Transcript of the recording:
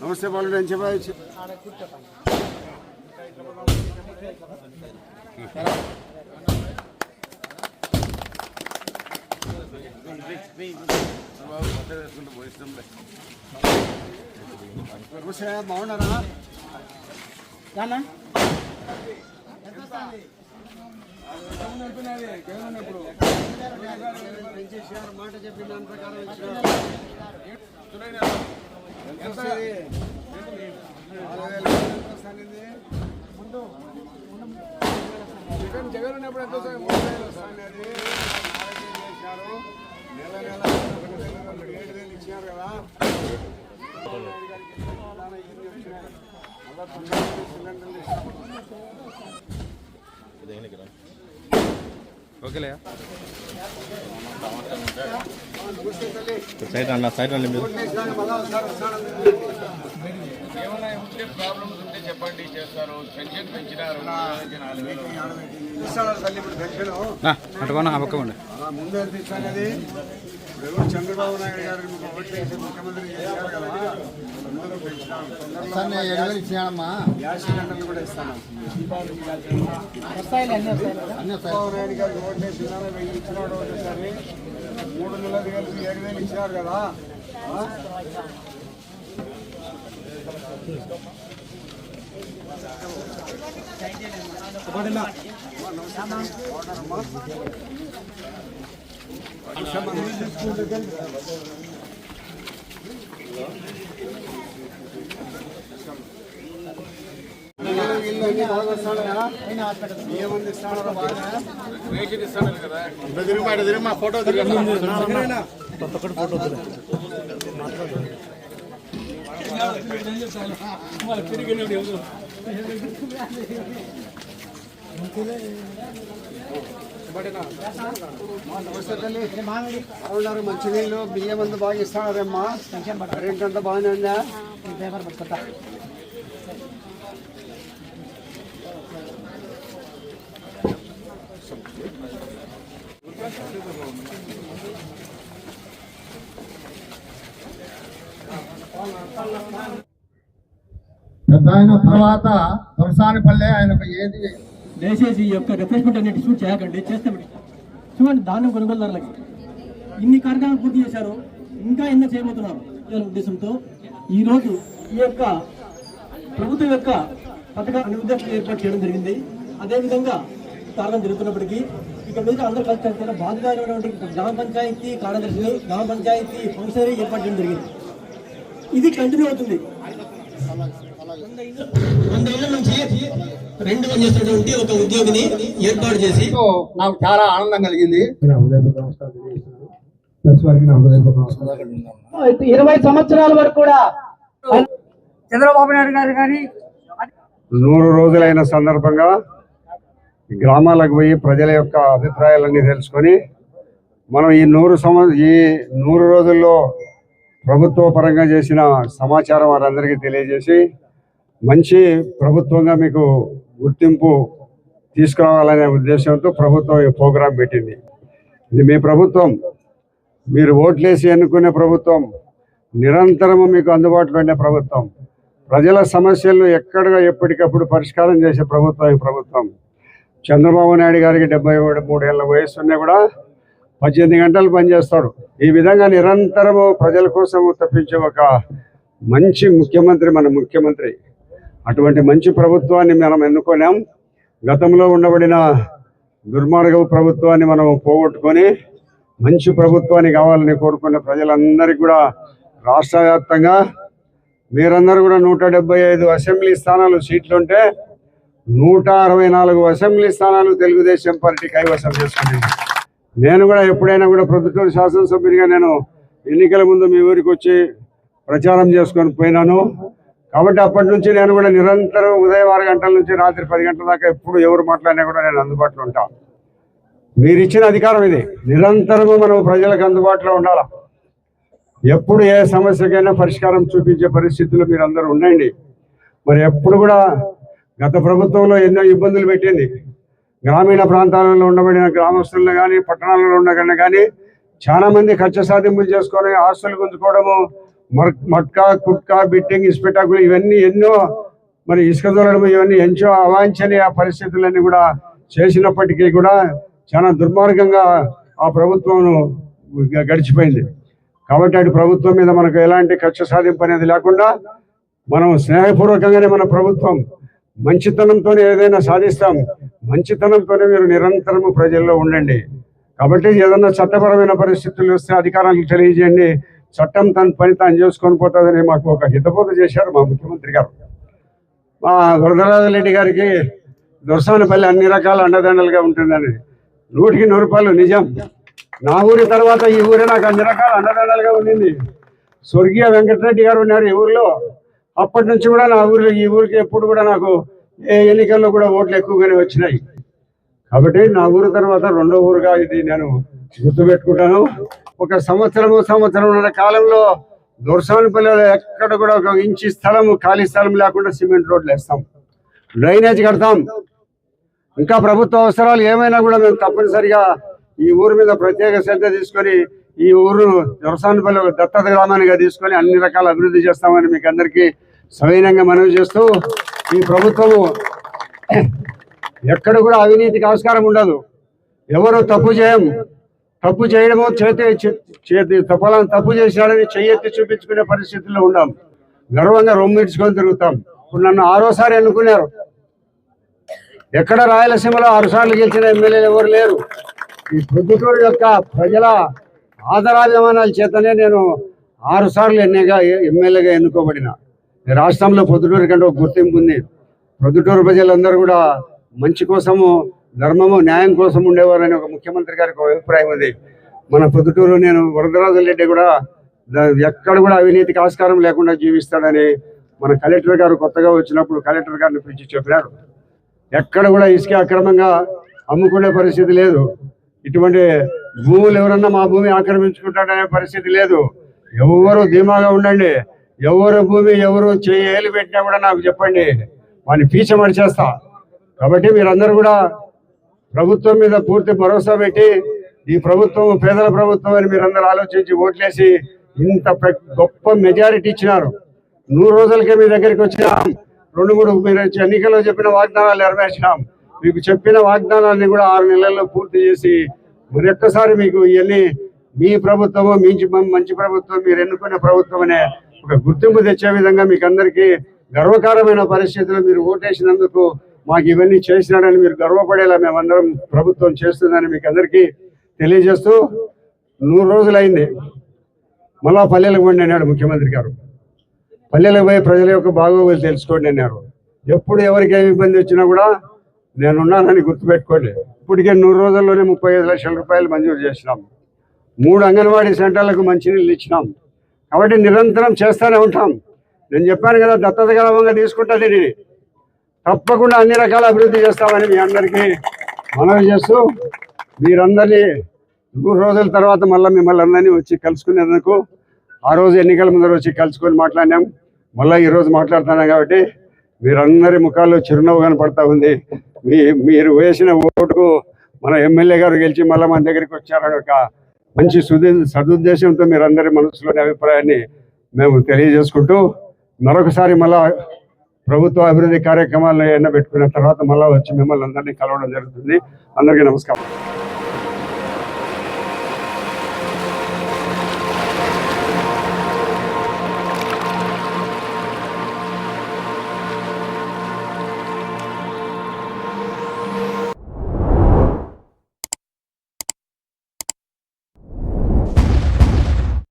నమస్తే బాలు నేను చెప్పచ్చు బాగున్నారా? మాట చెప్పిన దాని ప్రకారం జగన్ జగన్ ఉన్నప్పుడు ఎంత మూడు వేలు అది. నెల నెల ఏడు వేలు ఇచ్చినారు కదా ఓకేలే. సైడ్ అన్న సైడ్ అండి మీరు. ఏమైనా ఉంటే ప్రాబ్లమ్స్ ఉంటే చెప్పండి చేస్తారు. పెన్షన్ పెంచినారు. ఇస్తాడు తల్లి ఇప్పుడు పెన్షన్. అటుకోనా ఆ పక్క ఉండి అలా ముందు ఎంత ఎవరు చంద్రబాబు నాయుడు గారు మీకు ఓట్లు వేసి ముఖ్యమంత్రి చేశారు కదా అందరూ పెంచినారు తొందరలో గ్యాస్ సిలిండర్లు కూడా ఇస్తాను చంద్రబాబు నాయుడు గారికి ఓట్లు వేసినారు వెయ్యి ఇచ్చినాడు ఒకసారి మూడు నెలలు కలిపి ఏడు వేలు ఇచ్చినారు కదా. ఆ? ఇల్లు అన్ని బాగా వస్తాడు కదా ఏమంది ఇస్తాడో బాగా రేషన్ బాగున్నారు మంచినీళ్ళు బియ్యం అంతా బాగా ఇస్తాడమ్మా రెంట్ అంతా బాగానే ఉందా? పెద్ద ఆయన తర్వాత దొరసానిపల్లె ఆయనకు ఏది దయచేసి ఈ యొక్క రిఫ్రెష్మెంట్ అనేది షూట్ చేయకండి చేస్తే చూడండి ధాన్యం కొనుగోలుదారులకి. ఇన్ని కార్యక్రమాలు పూర్తి చేశారు ఇంకా ఎన్నో చేయబోతున్నారు. ఉద్దేశంతో ఈరోజు ఈ యొక్క ప్రభుత్వం యొక్క పథకాన్ని ఉద్దేశం ఏర్పాటు చేయడం జరిగింది. అదేవిధంగా కారణం జరుగుతున్నప్పటికీ ఇక్కడ మీద అందరూ కలిసి బాధ్యత గ్రామ పంచాయతీ కార్యదర్శులు గ్రామ పంచాయతీ ఫంక్షనరీ ఏర్పాటు చేయడం జరిగింది. ఇది కంటిన్యూ అవుతుంది. వందేళ్ళ నుంచి రెండు పనిచేస్తున్నటువంటి ఒక ఉద్యోగిని ఏర్పాటు చేసి సో నాకు చాలా ఆనందం కలిగింది. ఇరవై సంవత్సరాల వరకు కూడా చంద్రబాబు నాయుడు గారు కానీ నూరు రోజులైన సందర్భంగా గ్రామాలకు పోయి ప్రజల యొక్క అభిప్రాయాలన్నీ తెలుసుకొని మనం ఈ నూరు సంవ ఈ నూరు రోజుల్లో ప్రభుత్వ పరంగా చేసిన సమాచారం వారందరికీ తెలియజేసి మంచి ప్రభుత్వంగా మీకు గుర్తింపు తీసుకురావాలనే ఉద్దేశంతో ప్రభుత్వం ఈ ప్రోగ్రాం పెట్టింది. ఇది మీ ప్రభుత్వం. మీరు ఓట్లేసి ఎన్నుకునే ప్రభుత్వం. నిరంతరము మీకు అందుబాటులో ఉండే ప్రభుత్వం. ప్రజల సమస్యలను ఎక్కడగా ఎప్పటికప్పుడు పరిష్కారం చేసే ప్రభుత్వం ఈ ప్రభుత్వం. చంద్రబాబు నాయుడు గారికి డెబ్బై మూడేళ్ళ వయసు ఉన్నా కూడా పద్దెనిమిది గంటలు పనిచేస్తాడు. ఈ విధంగా నిరంతరము ప్రజల కోసం తప్పించే ఒక మంచి ముఖ్యమంత్రి మన ముఖ్యమంత్రి అటువంటి మంచి ప్రభుత్వాన్ని మనం ఎన్నుకోలేం. గతంలో ఉండబడిన దుర్మార్గ ప్రభుత్వాన్ని మనం పోగొట్టుకొని మంచి ప్రభుత్వాన్ని కావాలని కోరుకునే ప్రజలందరికీ కూడా రాష్ట్ర వ్యాప్తంగా మీరందరూ కూడా నూట డెబ్బై ఐదు అసెంబ్లీ స్థానాలు సీట్లు ఉంటే నూట అరవై నాలుగు అసెంబ్లీ స్థానాలు తెలుగుదేశం పార్టీ కైవసం చేసుకుంది నేను కూడా ఎప్పుడైనా కూడా ప్రభుత్వ శాసనసభ్యునిగా నేను ఎన్నికల ముందు మీ ఊరికి వచ్చి ప్రచారం చేసుకొని పోయినాను. కాబట్టి అప్పటి నుంచి నేను కూడా నిరంతరం ఉదయం ఆరు గంటల నుంచి రాత్రి పది గంటల దాకా ఎప్పుడు ఎవరు మాట్లాడినా కూడా నేను అందుబాటులో ఉంటాను మీరు ఇచ్చిన అధికారం ఇది. నిరంతరము మనం ప్రజలకు అందుబాటులో ఉండాలి? ఎప్పుడు ఏ సమస్యకైనా పరిష్కారం చూపించే పరిస్థితులు మీరు అందరూ ఉండండి మరి ఎప్పుడు కూడా గత ప్రభుత్వంలో ఎన్నో ఇబ్బందులు పెట్టింది. గ్రామీణ ప్రాంతాలలో ఉండబడిన గ్రామస్తులను కానీ పట్టణాలలో ఉండగానే కానీ చాలామంది ఖర్చు సాధింపులు చేసుకొని ఆస్తులు గుంజుకోవడము మట్కా కుట్కా బిట్టింగ్ ఇస్పెటాకులు ఇవన్నీ ఎన్నో మరి ఇసుక దొరడం ఇవన్నీ ఎంచో అవాంఛనీయ పరిస్థితులన్నీ కూడా చేసినప్పటికీ కూడా చాలా దుర్మార్గంగా ఆ ప్రభుత్వం గడిచిపోయింది. కాబట్టి అటు ప్రభుత్వం మీద మనకు ఎలాంటి కక్ష సాధింపు అనేది లేకుండా మనం స్నేహపూర్వకంగానే మన ప్రభుత్వం మంచితనంతోనే ఏదైనా సాధిస్తాం. మంచితనంతోనే మీరు నిరంతరము ప్రజల్లో ఉండండి. కాబట్టి ఏదన్నా చట్టపరమైన పరిస్థితులు వస్తే అధికారానికి తెలియజేయండి. చట్టం తన పని తాను చేసుకొని పోతుందని మాకు ఒక హితబోధ చేశారు మా ముఖ్యమంత్రి గారు. మా వరదరాజరెడ్డి గారికి దొరసానపల్లి అన్ని రకాల అండదండలుగా ఉంటుందని. నూటికి నూరు రూపాయలు నిజం. నా ఊరి తర్వాత ఈ ఊరే నాకు అన్ని రకాల అండదండలుగా ఉండింది. స్వర్గీయ వెంకటరెడ్డి గారు ఉన్నారు ఈ ఊరిలో. అప్పటి నుంచి కూడా నా ఊరిలో ఈ ఊరికి ఎప్పుడు కూడా నాకు ఏ ఎన్నికల్లో కూడా ఓట్లు ఎక్కువగానే వచ్చినాయి. కాబట్టి నా ఊరు తర్వాత రెండో ఊరుగా ఇది నేను గుర్తుపెట్టుకుంటాను. ఒక సంవత్సరము సంవత్సరం కాలంలో దొరసానిపల్లిలో ఎక్కడ కూడా ఒక ఇంచి స్థలం ఖాళీ స్థలం లేకుండా సిమెంట్ రోడ్లు వేస్తాం. డ్రైనేజ్ కడతాం. ఇంకా ప్రభుత్వ అవసరాలు ఏమైనా కూడా మేము తప్పనిసరిగా ఈ ఊరు మీద ప్రత్యేక శ్రద్ధ తీసుకొని ఈ ఊరు దొరసానిపల్లి ఒక దత్తత గ్రామానిగా తీసుకొని అన్ని రకాల అభివృద్ధి చేస్తామని మీకు అందరికీ సవీనంగా మనవి చేస్తూ ఈ ప్రభుత్వము ఎక్కడ కూడా అవినీతికి ఆస్కారం ఉండదు. ఎవరు తప్పు చేయం తప్పు చేయడము చేతి చేతి తప్పలా తప్పు చేశాడని చెయ్యెత్తి చూపించుకునే పరిస్థితుల్లో ఉండాం గర్వంగా రొమ్మిడ్చుకొని తిరుగుతాం. ఇప్పుడు నన్ను ఆరోసారి ఎన్నుకున్నారు. ఎక్కడ రాయలసీమలో ఆరు సార్లు గెలిచిన ఎమ్మెల్యేలు ఎవరు లేరు. ఈ ప్రొద్దుటూరు యొక్క ప్రజల ఆదరాభిమానాల చేతనే నేను ఆరు సార్లు ఎన్నిగా ఎమ్మెల్యేగా ఎన్నుకోబడిన. ఈ రాష్ట్రంలో పొద్దుటూరు కంటే ఒక గుర్తింపు ఉంది. ప్రొద్దుటూరు ప్రజలందరూ కూడా మంచి కోసము ధర్మము న్యాయం కోసం ఉండేవారని ఒక ముఖ్యమంత్రి గారికి ఒక అభిప్రాయం ఉంది. మన పొద్దుటూరు నేను వరదరాజు రెడ్డి కూడా ఎక్కడ కూడా అవినీతికి ఆస్కారం లేకుండా జీవిస్తాడని మన కలెక్టర్ గారు కొత్తగా వచ్చినప్పుడు కలెక్టర్ గారిని పిలిచి చెప్పినాడు ఎక్కడ కూడా ఇసుక అక్రమంగా అమ్ముకునే పరిస్థితి లేదు. ఇటువంటి భూములు ఎవరన్నా మా భూమి ఆక్రమించుకుంటాడనే పరిస్థితి లేదు. ఎవరు ధీమాగా ఉండండి. ఎవరు భూమి ఎవరు చేయాలి పెట్టినా కూడా నాకు చెప్పండి. వాడిని పీచమడి చేస్తా కాబట్టి మీరందరూ కూడా ప్రభుత్వం మీద పూర్తి భరోసా పెట్టి ఈ ప్రభుత్వం పేదల ప్రభుత్వం అని మీరందరూ ఆలోచించి ఓట్లేసి ఇంత గొప్ప మెజారిటీ ఇచ్చినారు. నూరు రోజులకే మీ దగ్గరికి వచ్చినాం. రెండు మూడు మీరు ఎన్నికల్లో చెప్పిన వాగ్దానాలు నెరవేర్చినాం. మీకు చెప్పిన వాగ్దానాన్ని కూడా ఆరు నెలల్లో పూర్తి చేసి మరి ఒక్కసారి మీకు ఇవన్నీ మీ ప్రభుత్వము మించి మంచి ప్రభుత్వం మీరు ఎన్నుకున్న ప్రభుత్వం అనే ఒక గుర్తింపు తెచ్చే విధంగా మీకు అందరికీ గర్వకారమైన పరిస్థితులు మీరు ఓటేసినందుకు మాకు ఇవన్నీ చేసినాడని మీరు గర్వపడేలా మేమందరం ప్రభుత్వం చేస్తుందని మీకు అందరికీ తెలియజేస్తూ నూరు రోజులైంది. మళ్ళా పల్లెలకు పోండి అన్నాడు ముఖ్యమంత్రి గారు. పల్లెలకు పోయి ప్రజల యొక్క బాగోగులు తెలుసుకోండి అన్నారు. ఎప్పుడు ఎవరికి ఏమి ఇబ్బంది వచ్చినా కూడా నేనున్నానని గుర్తుపెట్టుకోండి. ఇప్పటికే నూరు రోజుల్లోనే ముప్పై ఐదు లక్షల రూపాయలు మంజూరు చేసినాం. మూడు అంగన్వాడీ సెంటర్లకు మంచినీళ్ళు ఇచ్చినాం. కాబట్టి నిరంతరం చేస్తూనే ఉంటాం. నేను చెప్పాను కదా దత్తత గలవంగా తీసుకుంటా ఇది తప్పకుండా అన్ని రకాల అభివృద్ధి చేస్తామని మీ అందరికీ మనవి చేస్తూ మీరందరినీ మూడు రోజుల తర్వాత మళ్ళీ మిమ్మల్ని అందరినీ వచ్చి కలుసుకునేందుకు ఆ రోజు ఎన్నికల ముందర వచ్చి కలుసుకొని మాట్లాడినాం. మళ్ళీ ఈ రోజు మాట్లాడుతున్నాం కాబట్టి మీరందరి ముఖాల్లో చిరునవ్వు కనపడతా ఉంది. మీ మీరు వేసిన ఓటుకు మన ఎమ్మెల్యే గారు గెలిచి మళ్ళీ మన దగ్గరికి వచ్చారని ఒక మంచి సుది సదుద్దేశంతో మీరందరి మనసులోని అభిప్రాయాన్ని మేము తెలియజేసుకుంటూ మరొకసారి మళ్ళా ప్రభుత్వ అభివృద్ధి కార్యక్రమాలను ఎన్నబెట్టుకున్న తర్వాత మళ్ళీ వచ్చి మిమ్మల్ని అందరినీ కలవడం జరుగుతుంది. అందరికీ నమస్కారం.